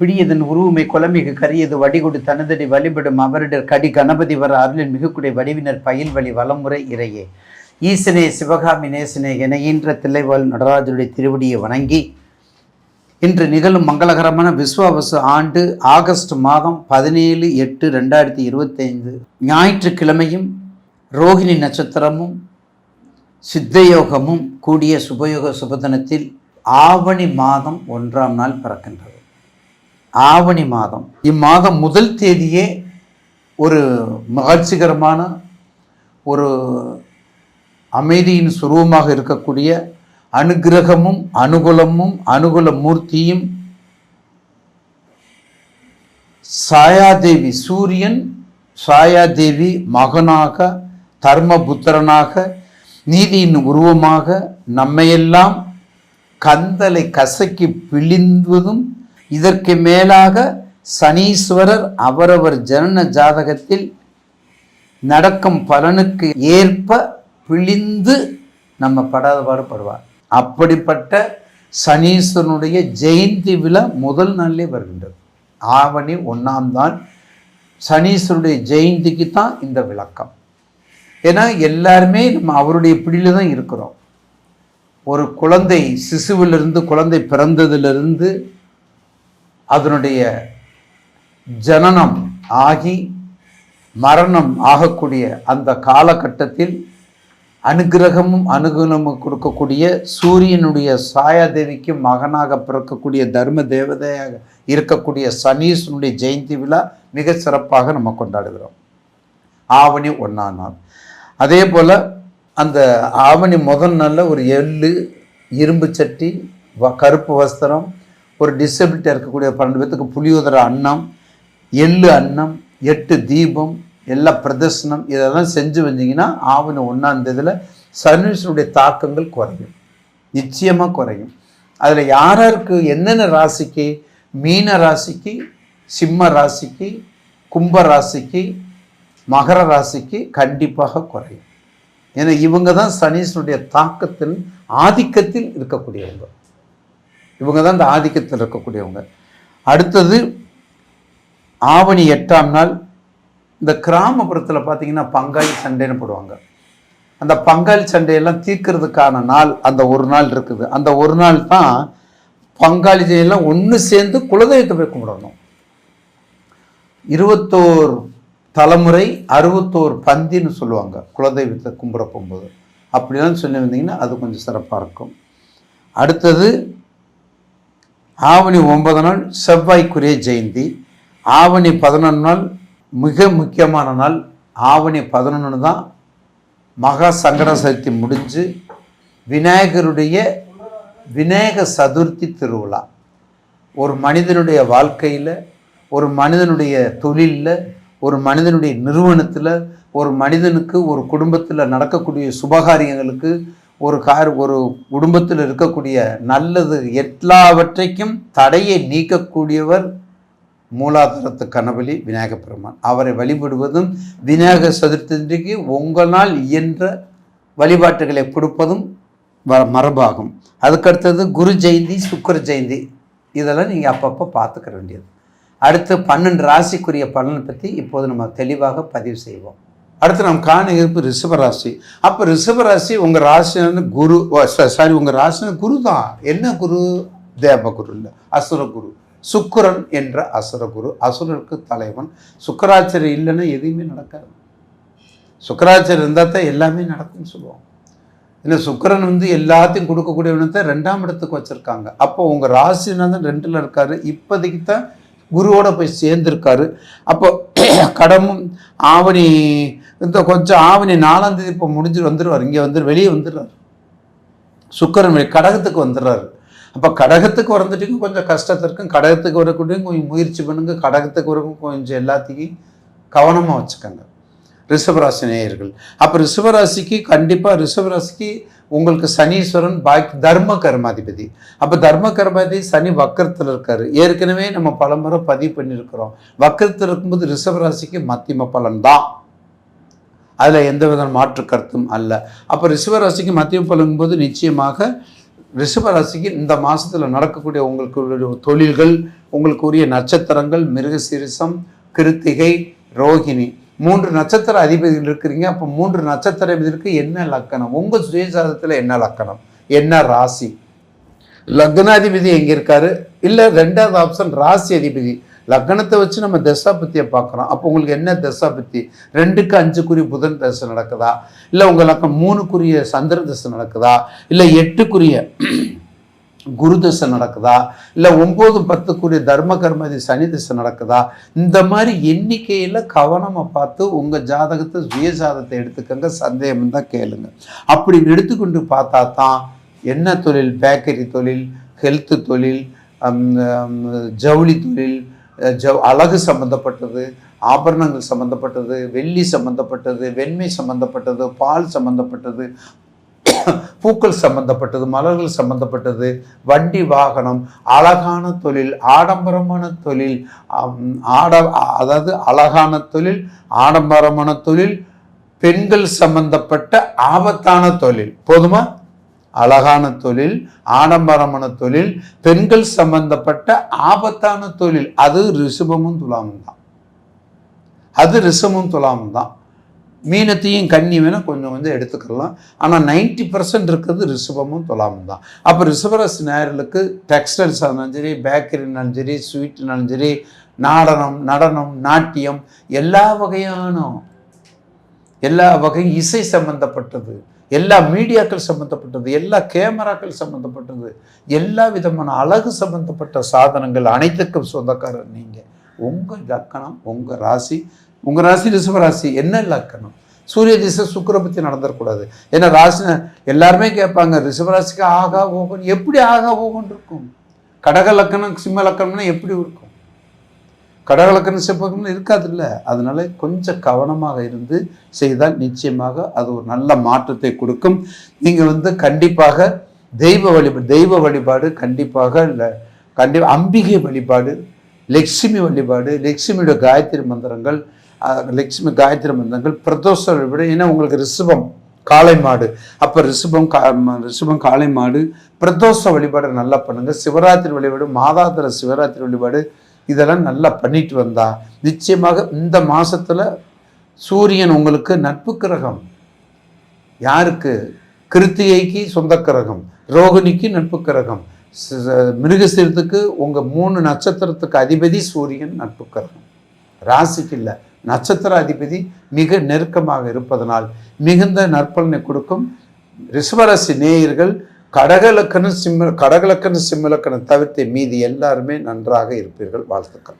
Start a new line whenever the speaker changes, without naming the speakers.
பிடியதன் உருவுமை குலமிகு கரியது வடிகொடு தனதடி வழிபடும் அவரிடர் கடி கணபதி வர அருளின் மிகுக்குடை வடிவினர் பயில் வழி வலமுறை இறையே. ஈசனே சிவகாமி நேசனே என ஈன்ற தில்லைவாழ் நடராஜருடைய திருவடியை வணங்கி இன்று நிகழும் மங்களகரமான விஸ்வாவசு ஆண்டு ஆகஸ்ட் மாதம் பதினேழு எட்டு ரெண்டாயிரத்தி இருபத்தைந்து ஞாயிற்றுக்கிழமையும் ரோகிணி நட்சத்திரமும் சித்தயோகமும் கூடிய சுபயோக சுபதனத்தில் ஆவணி மாதம் ஒன்றாம் நாள் பிறக்கின்றது. ஆவணி மாதம். இம்மாதம் முதல் தேதியே ஒரு மகிழ்ச்சிகரமான ஒரு அமைதியின் சுரூபமாக இருக்கக்கூடிய அனுகிரகமும் அனுகூலமும் அனுகூல மூர்த்தியும் சாயாதேவி சூரியன் சாயாதேவி மகனாக தர்மபுத்திரனாக நீதியின் உருவமாக நம்மையெல்லாம் கந்தலை கசக்கி பிழிந்துவதும் இதற்கு மேலாக சனீஸ்வரர் அவரவர் ஜனன ஜாதகத்தில் நடக்கும் பலனுக்கு ஏற்ப பிழிந்து நம்ம படாத பாடுபடுவார் அப்படிப்பட்ட சனீஸ்வரனுடைய ஜெயந்தி விழா முதல் நாளிலே வருகின்றது. ஆவணி ஒன்றாம் தான் சனீஸ்வருடைய ஜெயந்திக்கு தான் இந்த விளக்கம். ஏன்னா எல்லாருமே நம்ம அவருடைய பிடியில் தான் இருக்கிறோம். ஒரு குழந்தை சிசுவிலிருந்து குழந்தை பிறந்ததிலிருந்து அதனுடைய ஜனனம் ஆகி மரணம் ஆகக்கூடிய அந்த காலகட்டத்தில் அனுகிரகமும் அனுகூலமும் கொடுக்கக்கூடிய சூரியனுடைய சாயாதேவிக்கு மகனாக பிறக்கக்கூடிய தர்ம தேவதையாக இருக்கக்கூடிய சனீஸ்வனுடைய ஜெயந்தி விழா மிக சிறப்பாக நம்ம கொண்டாடுகிறோம். ஆவணி ஒன்றாம் நாள். அதே போல் அந்த ஆவணி முதல் நாளில் ஒரு எள்ளு இரும்பு சட்டி வ கருப்பு வஸ்திரம் ஒரு டிசபிலிட்டியாக இருக்கக்கூடிய பன்னெண்டு பேத்துக்கு புளியோதர அன்னம் எள்ளு அன்னம் எட்டு தீபம் எல்லா பிரதர்சனம் இதெல்லாம் செஞ்சு வந்தீங்கன்னா ஆவணி ஒன்றாந்ததில் தேதியில் சனீஸ்வருடைய தாக்கங்கள் குறையும். நிச்சயமாக குறையும். அதில் யாராருக்கு என்னென்ன ராசிக்கு? மீன ராசிக்கு சிம்ம ராசிக்கு கும்ப ராசிக்கு மகர ராசிக்கு கண்டிப்பாக குறையும். ஏன்னா இவங்க தான் சனீஸ்வருடைய தாக்கத்தில் ஆதிக்கத்தில் இருக்கக்கூடியவங்க. இவங்க தான் இந்த ஆதிக்கத்தில் இருக்கக்கூடியவங்க. அடுத்தது ஆவணி எட்டாம் நாள் இந்த கிராமப்புறத்தில் பார்த்தீங்கன்னா பங்காளி சண்டைன்னு போடுவாங்க. அந்த பங்காளி சண்டையெல்லாம் தீர்க்கறதுக்கான நாள் அந்த ஒரு நாள் இருக்குது. அந்த ஒரு நாள் தான் பங்காளி எல்லாம் ஒன்று சேர்ந்து குலதெய்வத்தை போய் கும்பிடணும். இருபத்தோரு தலைமுறை அறுபத்தோரு பந்தின்னு சொல்லுவாங்க குலதெய்வத்தை கும்பிட போகும்போது. அப்படிலாம் சொல்லி வந்தீங்கன்னா அது கொஞ்சம் சிறப்பாக இருக்கும். அடுத்தது ஆவணி ஒன்பது நாள் செவ்வாய்க்குரிய ஜெயந்தி. ஆவணி பதினொன்று நாள் மிக முக்கியமான நாள். ஆவணி பதினொன்று தான் மகா சங்கட சதுர்த்தி முடிஞ்சு விநாயகருடைய விநாயக சதுர்த்தி திருவிழா. ஒரு மனிதனுடைய வாழ்க்கையில் ஒரு மனிதனுடைய தொழிலில் ஒரு மனிதனுடைய நிறுவனத்தில் ஒரு மனிதனுக்கு ஒரு குடும்பத்தில் நடக்கக்கூடிய சுபகாரியங்களுக்கு ஒரு கார் ஒரு குடும்பத்தில் இருக்கக்கூடிய நல்லது எல்லாவற்றைக்கும் தடையை நீக்கக்கூடியவர் மூலாதாரத்து கணபலி விநாயக பெருமான். அவரை வழிபடுவதும் விநாயக சதுர்த்திக்கு உங்களால் இயன்ற வழிபாட்டுகளை கொடுப்பதும் வ மரபாகும். அதுக்கடுத்தது குரு ஜெயந்தி சுக்கர ஜெயந்தி. இதெல்லாம் நீங்கள் அப்பப்போ பார்த்துக்க வேண்டியது. அடுத்து பன்னெண்டு ராசிக்குரிய பலனை பற்றி இப்போது நம்ம தெளிவாக பதிவு செய்வோம். அடுத்து நம்ம காண இருப்பு ரிஷபராசி. அப்போ ரிஷபராசி உங்கள் ராசி வந்து குரு சாரி உங்கள் ராசி குரு தான் என்ன குரு? தேவகுரு இல்லை அசுரகுரு சுக்கிரன் என்ற அசுரகுரு அசுரருக்கு தலைவன். சுக்கராச்சாரியர் இல்லைன்னா எதுவுமே நடக்காது. சுக்கராச்சாரியர் இருந்தால் தான் எல்லாமே நடக்கும்னு சொல்லுவோம். இல்லை சுக்கரன் வந்து எல்லாத்தையும் கொடுக்கக்கூடியவனை தான் ரெண்டாம் இடத்துக்கு வச்சுருக்காங்க. அப்போ உங்கள் ராசிநாதன் ரெண்டில் இருக்காரு. இப்போதைக்கு தான் குருவோட போய் சேர்ந்துருக்காரு. அப்போ கடமும் ஆவணி இந்த கொஞ்சம் ஆவணி நாலாம் தேதி இப்போ முடிஞ்சுட்டு வந்துடுவார் இங்கே வந்து வெளியே வந்துடுறார் சுக்கரன் கடகத்துக்கு வந்துடுறாரு அப்போ கடகத்துக்கு வந்துட்டு கொஞ்சம் கஷ்டத்தை இருக்கும். கடகத்துக்கு வரக்கூடிய கொஞ்சம் முயற்சி பண்ணுங்க. கடகத்துக்கு வரக்கும் கொஞ்சம் எல்லாத்தையும் கவனமாக வச்சுக்கோங்க. ரிஷபராசி நேயர்கள். அப்போ ரிஷபராசிக்கு கண்டிப்பாக ரிஷபராசிக்கு உங்களுக்கு சனீஸ்வரன் பாக்கி தர்ம கர்மாதிபதி. அப்போ தர்ம கர்மாதிபதி சனி வக்கரத்தில் இருக்கார். ஏற்கனவே நம்ம பலமுறை பதிவு பண்ணியிருக்கிறோம். வக்கரத்தில் இருக்கும்போது ரிஷபராசிக்கு மத்தியம பலன் தான் அதில் எந்த வித மாற்று கருத்தும் அல்ல. அப்போ ரிஷபராசிக்கு மத்திய பலன் போது நிச்சயமாக ரிஷபராசிக்கு இந்த மாதத்தில் நடக்கக்கூடிய உங்களுக்கு தொழில்கள் உங்களுக்கு உரிய நட்சத்திரங்கள் மிருகசீரிசம் கிருத்திகை ரோகிணி. மூன்று நட்சத்திர அதிபதிகள் இருக்கிறீங்க அப்போ மூன்று நட்சத்திர அதிபதிக்கு என்ன லக்கணம்? உங்கள் சுயசாதத்தில் என்ன லக்கணம்? என்ன ராசி? லக்னாதிபதி எங்கே இருக்காரு? இல்லை ரெண்டாவது ஆப்ஷன் ராசி அதிபதி. லக்னத்தை வச்சு நம்ம தசாபத்தியை பார்க்குறோம். அப்போ உங்களுக்கு என்ன தசாபத்தி? ரெண்டுக்கு அஞ்சுக்குரிய புதன் தசை நடக்குதா? இல்லை உங்கள் லக்கம் மூணுக்குரிய சந்திர தசை நடக்குதா? இல்லை எட்டுக்குரிய குரு திசை நடக்குதா? இல்லை ஒம்பது பத்துக்குரிய தர்ம கர்மதி சனி திசை நடக்குதா? இந்த மாதிரி எண்ணிக்கையில் கவனமாக பார்த்து உங்கள் ஜாதகத்தை சுய ஜாதகத்தை எடுத்துக்கங்க சந்தேகம் தான் கேளுங்க. அப்படி எடுத்துக்கொண்டு பார்த்தா தான் என்ன தொழில்? பேக்கரி தொழில் ஹெல்த்து தொழில் ஜவுளி தொழில் ஜவ் அழகு சம்மந்தப்பட்டது ஆபரணங்கள் சம்மந்தப்பட்டது வெள்ளி சம்மந்தப்பட்டது வெண்மை சம்மந்தப்பட்டது பால் சம்மந்தப்பட்டது பூக்கள் சம்பந்தப்பட்டது மலர்கள் சம்பந்தப்பட்டது வண்டி வாகனம் அழகான தொழில் ஆடம்பரமான தொழில் ஆட அதாவது அழகான தொழில் ஆடம்பரமான தொழில் பெண்கள் சம்பந்தப்பட்ட ஆபத்தான தொழில். போதுமா? அழகான தொழில் ஆடம்பரமான தொழில் பெண்கள் சம்பந்தப்பட்ட ஆபத்தான தொழில். அது ரிஷபமும் துலாமும் தான் அது ரிஷமும் துலாமும் தான் மீனத்தையும் கன்னி வேணால் கொஞ்சம் கொஞ்சம் எடுத்துக்கலாம். ஆனால் நைன்டி பர்சன்ட் இருக்கிறது ரிஷபமும் துலாமும் தான். அப்போ ரிஷபராசி நேயர்களுக்கு டெக்ஸ்டைல்ஸ் ஆனாலும் சரி பேக்கரினாலும் சரி ஸ்வீட்னாலும் சரி நாடனம் நடனம் நாட்டியம் எல்லா வகையான எல்லா வகையும் இசை சம்பந்தப்பட்டது எல்லா மீடியாக்கள் சம்பந்தப்பட்டது எல்லா கேமராக்கள் சம்பந்தப்பட்டது எல்லா விதமான அழகு சம்பந்தப்பட்ட சாதனங்கள் அனைத்துக்கும் சொந்தக்காரர் நீங்கள் உங்கள் லக்கணம் உங்கள் ராசி உங்கள் ராசி ரிஷபராசி என்ன லக்கணம் சூரிய திசை சுக்கிர பற்றி நடந்துடக்கூடாது ஏன்னா ராசி எல்லாருமே கேட்பாங்க ரிஷபராசிக்கு ஆகா ஓகன் எப்படி ஆகா ஓகன் இருக்கும்? கடக லக்கணம் சிம்ம லக்கணம்னா எப்படி இருக்கும்? கடகலக்கண சிற்பங்கள் இருக்காது இல்லை அதனால கொஞ்சம் கவனமாக இருந்து செய்தால் நிச்சயமாக அது ஒரு நல்ல மாற்றத்தை கொடுக்கும். நீங்கள் வந்து கண்டிப்பாக தெய்வ வழிபாடு தெய்வ வழிபாடு கண்டிப்பாக இல்லை கண்டிப்பாக அம்பிகை வழிபாடு லக்ஷ்மி வழிபாடு லட்சுமியோட காயத்ரி மந்திரங்கள் லட்சுமி காயத்ரி மந்திரங்கள் பிரதோஷ விட ஏன்னா உங்களுக்கு ரிஷபம் காளை மாடு. அப்போ ரிஷபம் கா ரிஷபம் காளை மாடு பிரதோஷ வழிபாடு நல்லா பண்ணுங்கள் சிவராத்திரி வழிபாடு மாதாந்திர சிவராத்திரி வழிபாடு இதெல்லாம் நல்லா பண்ணிட்டு வந்தா நிச்சயமாக இந்த மாதத்தில் சூரியன் உங்களுக்கு நட்பு கிரகம். யாருக்கு? கிருத்திகைக்கு சொந்த கிரகம் ரோகிணிக்கு நட்பு கிரகம். மிருகசீரத்துக்கு உங்கள் மூணு நட்சத்திரத்துக்கு அதிபதி சூரியன் நட்பு கிரகம். ராசிக்கு இல்லை. நட்சத்திர அதிபதி மிக நெருக்கமாக இருப்பதனால் மிகுந்த நற்பலனை கொடுக்கும். ரிஷபராசி நேயர்கள் கடகலக்கணம் சிம்ம கடகலக்கணம் சிம்மலக்கணம் தவிர்த்து மீதி எல்லாருமே நன்றாக இருப்பீர்கள். வாழ்த்துக்கள்.